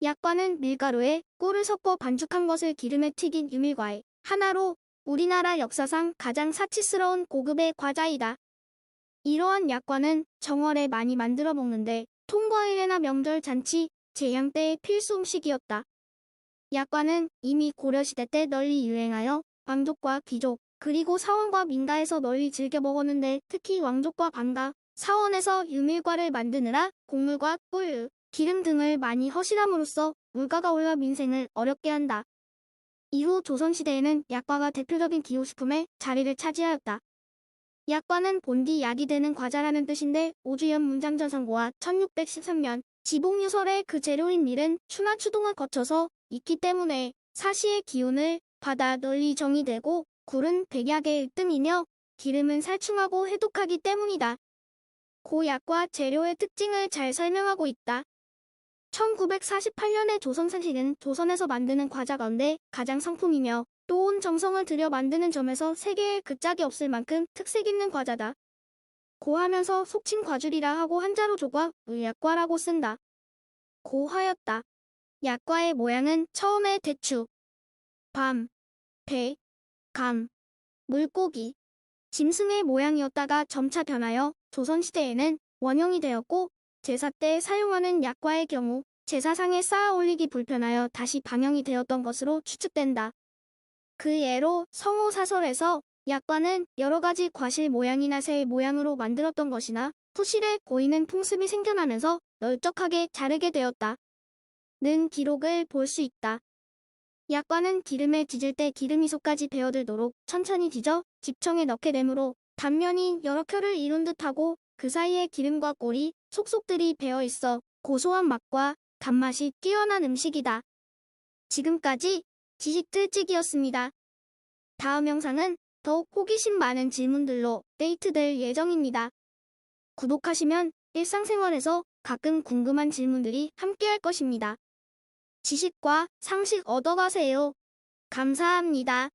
약과는 밀가루에 꿀을 섞어 반죽한 것을 기름에 튀긴 유밀과의 하나로 우리나라 역사상 가장 사치스러운 고급의 과자이다. 이러한 약과는 정월에 많이 만들어 먹는데 통과일이나 명절 잔치, 제양 때의 필수 음식이었다. 약과는 이미 고려시대 때 널리 유행하여 왕족과 귀족, 그리고 사원과 민가에서 널리 즐겨 먹었는데 특히 왕족과 반가, 사원에서 유밀과를 만드느라 곡물과 꿀, 기름 등을 많이 허실함으로써 물가가 올라 민생을 어렵게 한다. 이후 조선시대에는 약과가 대표적인 기호식품의 자리를 차지하였다. 약과는 본디 약이 되는 과자라는 뜻인데 오주연 문장전선고와 1613년 지봉유설의 그 재료인 밀은 추나 추동을 거쳐서 있기 때문에 사시의 기운을 받아 널리 정의되고 굴은 백약의 으뜸이며 기름은 살충하고 해독하기 때문이다. 고약과 재료의 특징을 잘 설명하고 있다. 1948년에 조선산식은 조선에서 만드는 과자 가운데 가장 상품이며 또 온 정성을 들여 만드는 점에서 세계에 그 짝이 없을 만큼 특색 있는 과자다. 고하면서 속칭 과줄이라 하고 한자로 조과, 물약과라고 쓴다. 고하였다. 약과의 모양은 처음에 대추, 밤, 배, 감, 물고기, 짐승의 모양이었다가 점차 변하여 조선시대에는 원형이 되었고 제사 때 사용하는 약과의 경우 제사상에 쌓아 올리기 불편하여 다시 방영이 되었던 것으로 추측된다. 그 예로 성호 사설에서 약과는 여러 가지 과실 모양이나 새의 모양으로 만들었던 것이나 후실에 고이는 풍습이 생겨나면서 널쩍하게 자르게 되었다. 는 기록을 볼 수 있다. 약과는 기름에 지질 때 기름이속까지 배어들도록 천천히 지져 집청에 넣게 되므로 단면이 여러 켜를 이룬 듯하고 그 사이에 기름과 꿀이 속속들이 배어 있어 고소한 맛과 단맛이 뛰어난 음식이다. 지금까지 지식틀찌기였습니다. 다음 영상은 더욱 호기심 많은 질문들로 데이트될 예정입니다. 구독하시면 일상생활에서 가끔 궁금한 질문들이 함께할 것입니다. 지식과 상식 얻어가세요. 감사합니다.